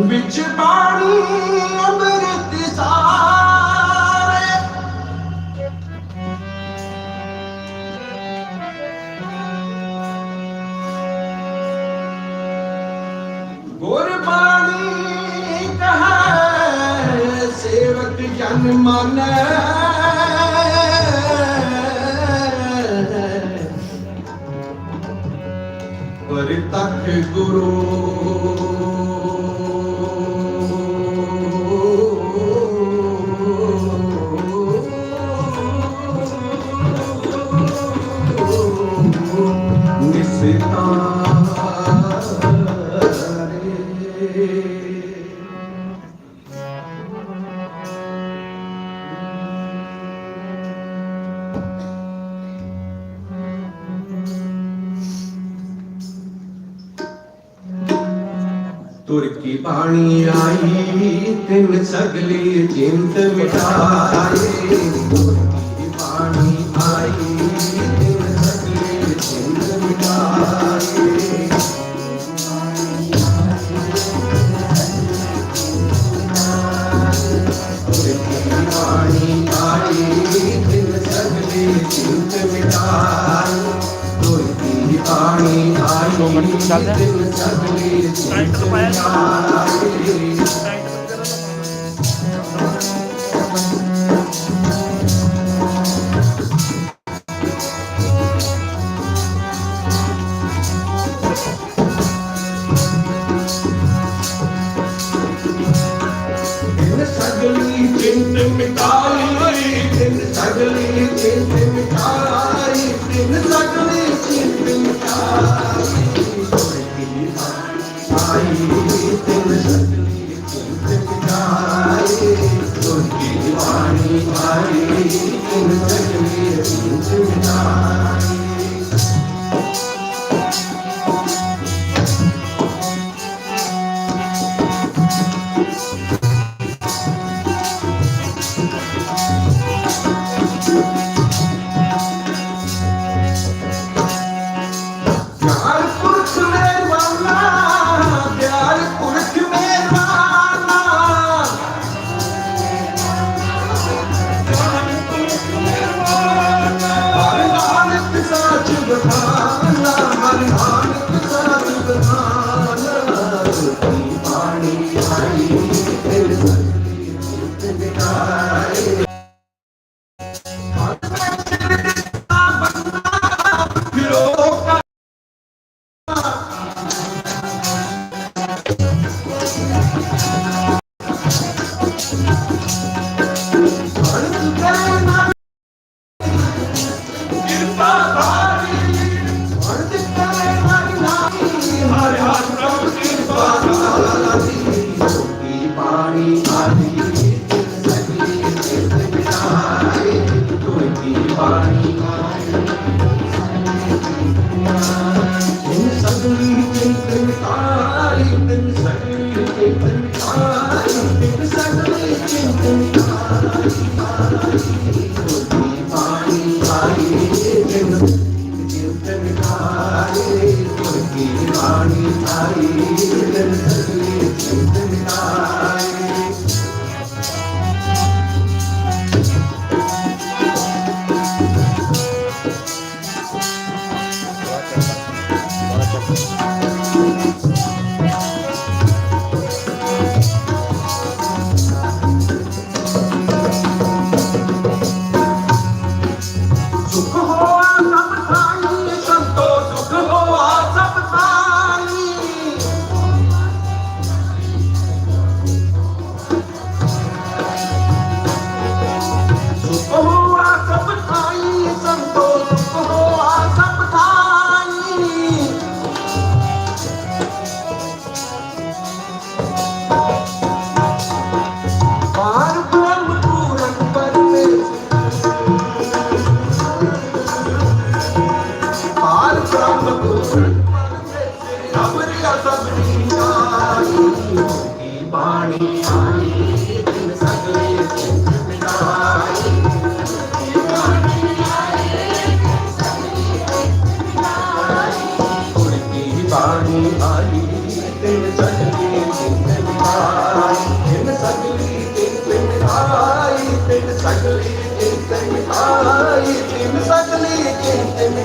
ਵਿੱਚ ਬਾਣੀ ਅੰਮ੍ਰਿਤ ਸਾਰੇ। ਗੁਰਬਾਣੀ ਕਹੈ ਸੇਵਕ ਜਨ ਮਾਨੈ। ਪਰ ਤੱਕ ਗੁਰੂ ਤੁਰਕੀ ਬਾਣੀ ਆਈ ਤਿੰਨ ਸਗਲੀ ਚਿੰਤ ਮਿਟਾਈ ਚੱਲਦਾ ਟਰੈਕਟਰ ਪਾਇਆ ਟਰੈਕਟਰ Thank you.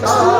ਤਿੰਨ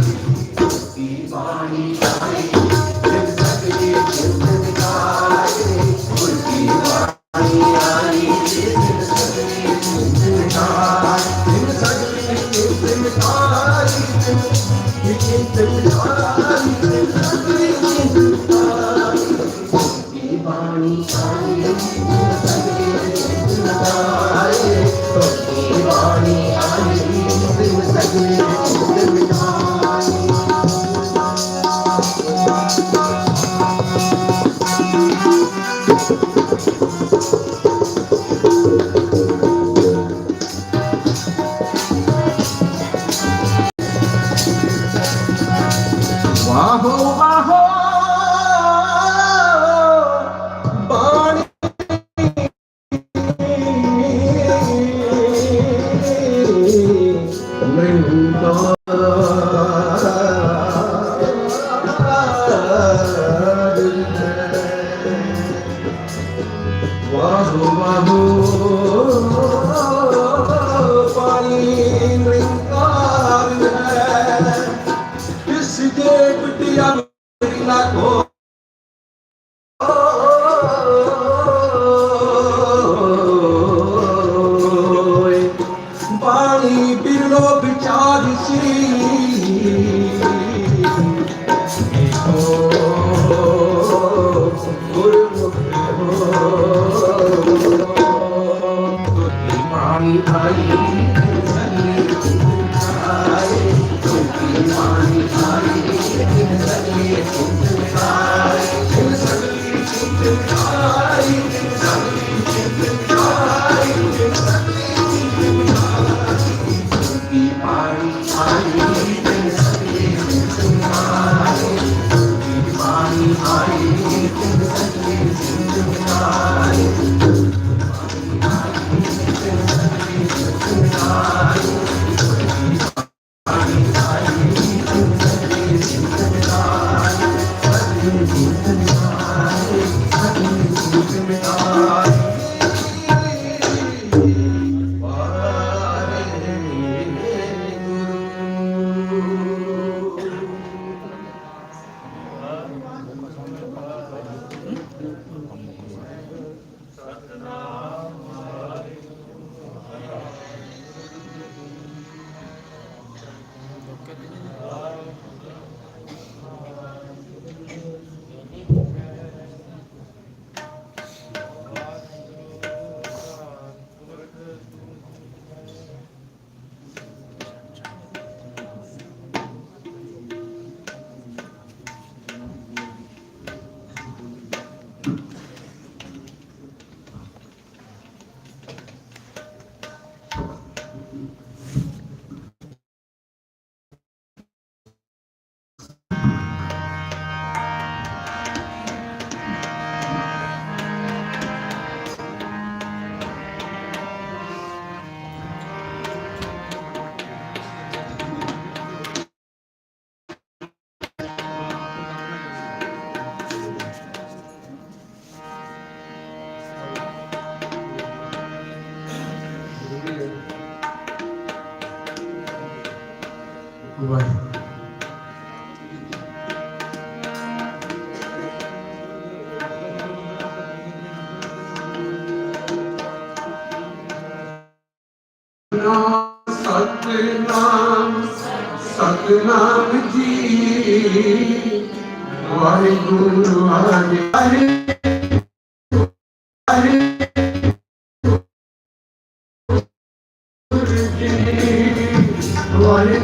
Baho, baho. Brasil. ਸਗਲੀ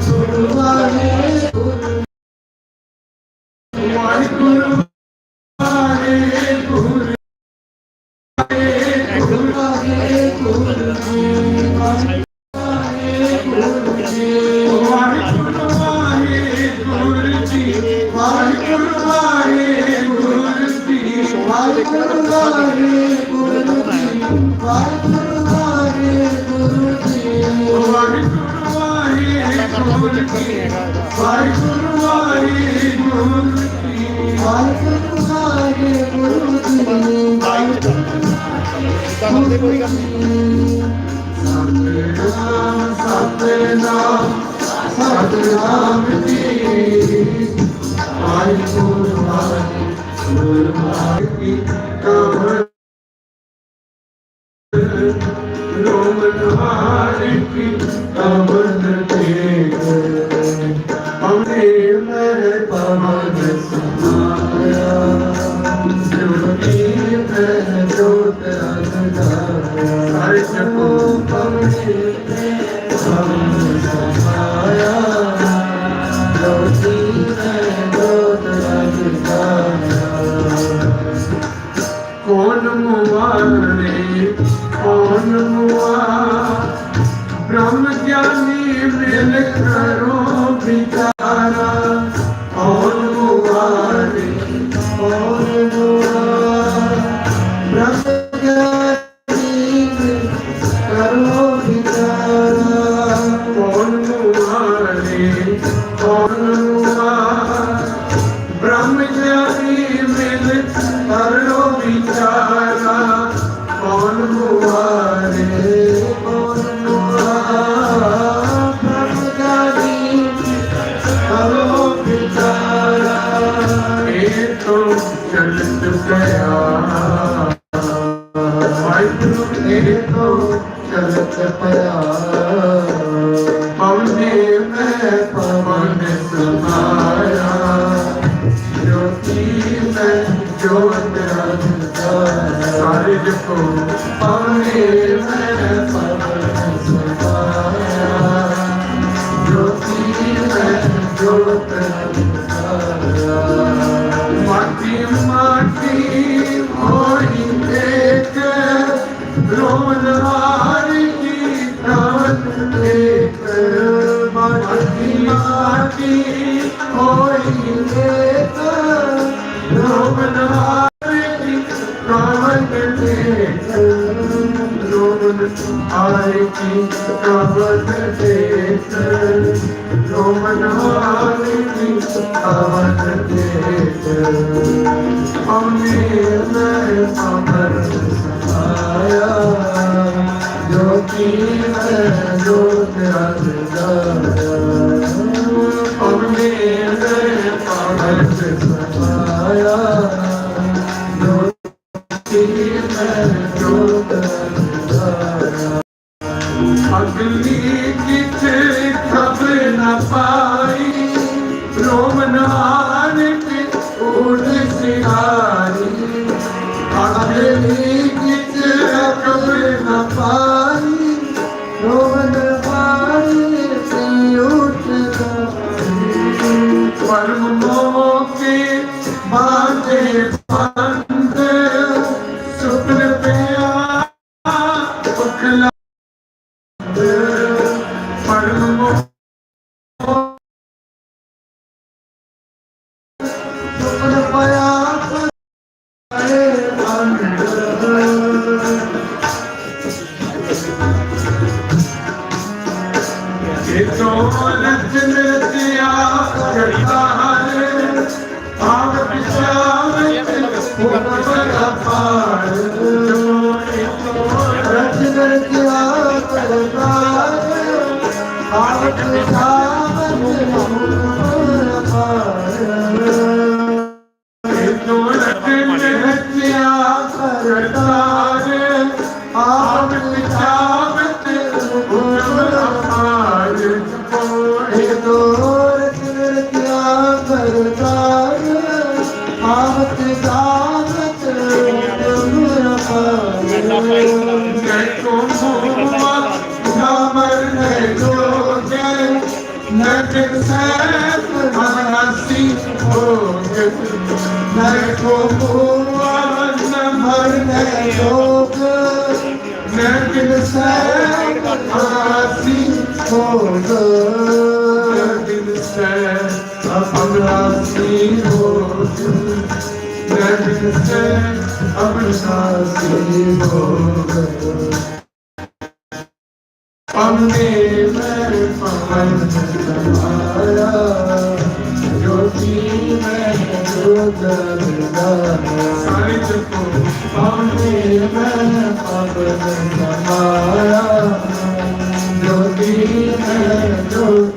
சொல்லுவானே Adran Oh, no. Jesus, the Father, the Amen. pensar Manasi Bhogya Narko Bhuvanna Marna Yoga Narkin Sar Manasi Bhogya Narkin Sar Manasi Bhogya Narkin Sar Manasi Bhogya तुम्हारा जो दिन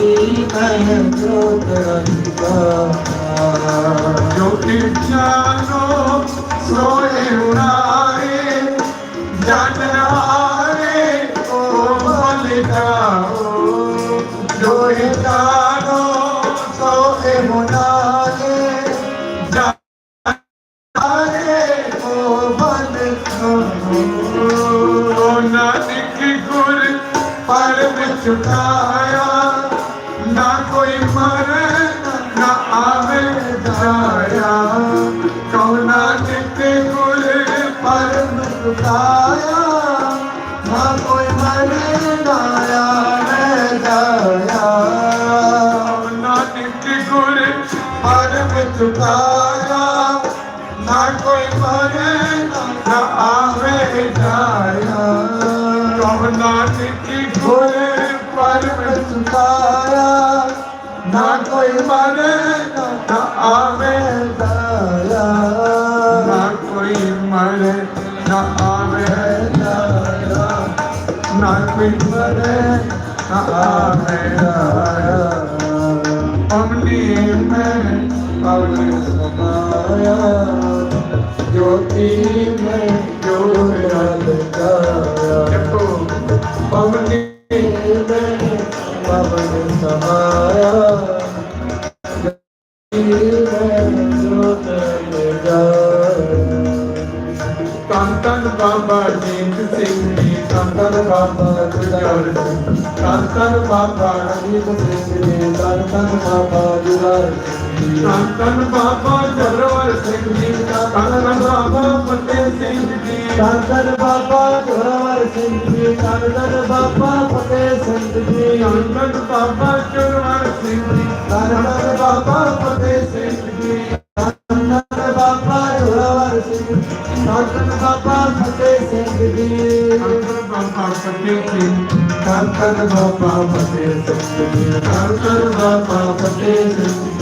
ਸੀ ਮੈਂ ਜੋਤ ਰੰਗਾ ਜੋ ਤਿਚਾਰੋ ਸੋਏ ਹੁਣਾ ਨਾ ਆਵੇ ਜਾਇਆ ਗੁਰ ਪਰ ਵਿਚਾਇਆ ਨਾ ਕੋਈ ਮਰੇ ਨਾ ਆਵੇ ਦਇਆ ਨਾ ਕੋਈ ਮਰੇ ਨਾ ਆਵੇ ਦਇਆ ਨਾ ਕੋਈ ਮਰੇ ਨਾ ਆਵੇ ਦਇਆ ਅਮਨੀ ਮੈਂ ਸਮਾਇਆ। ज्योति में जोड़ा लगाया। में पवन समाया। तन बाबा जीत सिंह जी तन बाबा जुदार सिंह। तन बाबा जीत सिंह जी तन बाबा जुदार सिंह। ਤਨ ਤਨ ਬਾਬਾ ਜਬਰਵਰ ਸਿੰਘ ਜੀ ਤਨ ਤਨ ਬਾਬਾ ਫਤਿਹ ਸਿੰਘ ਜੀ। ਤਨ ਤਨ ਬਾਬਾ ਜਬਰਵਰ ਸਿੰਘ ਜੀ ਤਨ ਤਨ ਬਾਬਾ ਫਤਿਹ ਸਿੰਘ ਜੀ। ਤਨ ਤਨ ਬਾਬਾ ਜਬਰਵਰ ਸਿੰਘ ਜੀ। ਤਨ ਤਨ ਬਾਬਾ ਫਤਿਹ ਸਿੰਘ ਜੀ। ਧੰਨ ਬਾਬਾ ਜੋਰਾਵਰ ਸਿੰਘ ਧੰਨ ਬਾਬਾ ਫਤਿਹ ਸਿੰਘ ਜੀ। ਧੰਨ ਬਾਬਾ ਫਤਿਹ ਸਿੰਘ ਧੰਨ ਬਾਬਾ ਫਤਿਹ ਸਿੰਘ ਜੀ। ਧੰਨ ਬਾਬਾ ਫਤਿਹ ਸਿੰਘ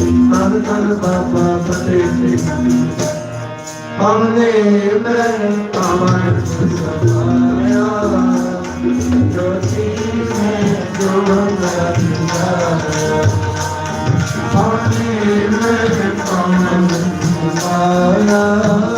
ਧੰਨ ਬਾਬਾ ਫਤਿਹ ਸਿੰਘ ਹਮਨੇ ਮੈਂ ਪਾਵਨ ਸਮਾਇਆ ਜੋਤੀ ਮੈਂ ਜੋਤ ਰਚਾਇਆ ਹਮਨੇ ਮੈਂ ਪਾਵਨ ਸਮਾਇਆ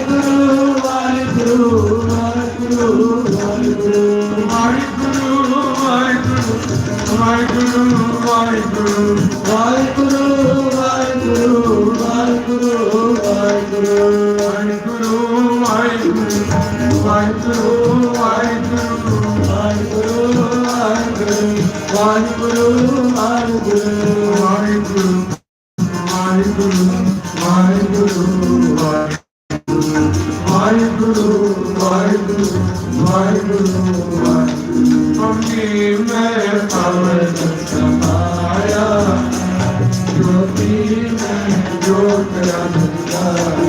ਵਾਹਿਗੁਰੂ ਵਾਹਿਗੁਰੂ ਵਾਹਿਗੁਰੂ ਵਾਹਿਗੁਰੂ ਵਾਹਿਗੁਰੂ ਵਾਹਿਗੁਰੂ ਵਾਹਿਗੁਰੂ ਵਾਹਿਗੁਰੂ ਵਾਹਿਗੁਰੂ ਵਾਹਿਗੁਰੂ ਵਾਹਿਗੁਰੂ ਵਾਹਿਗੁਰੂ ਵਾਹਿਗੁਰੂ ਮੈਂ ਪਵਨ ਸਮਾਇਆ ਜੋਤੀ ਮੈਂ ਜੋਤ ਰੰਗਾਇਆ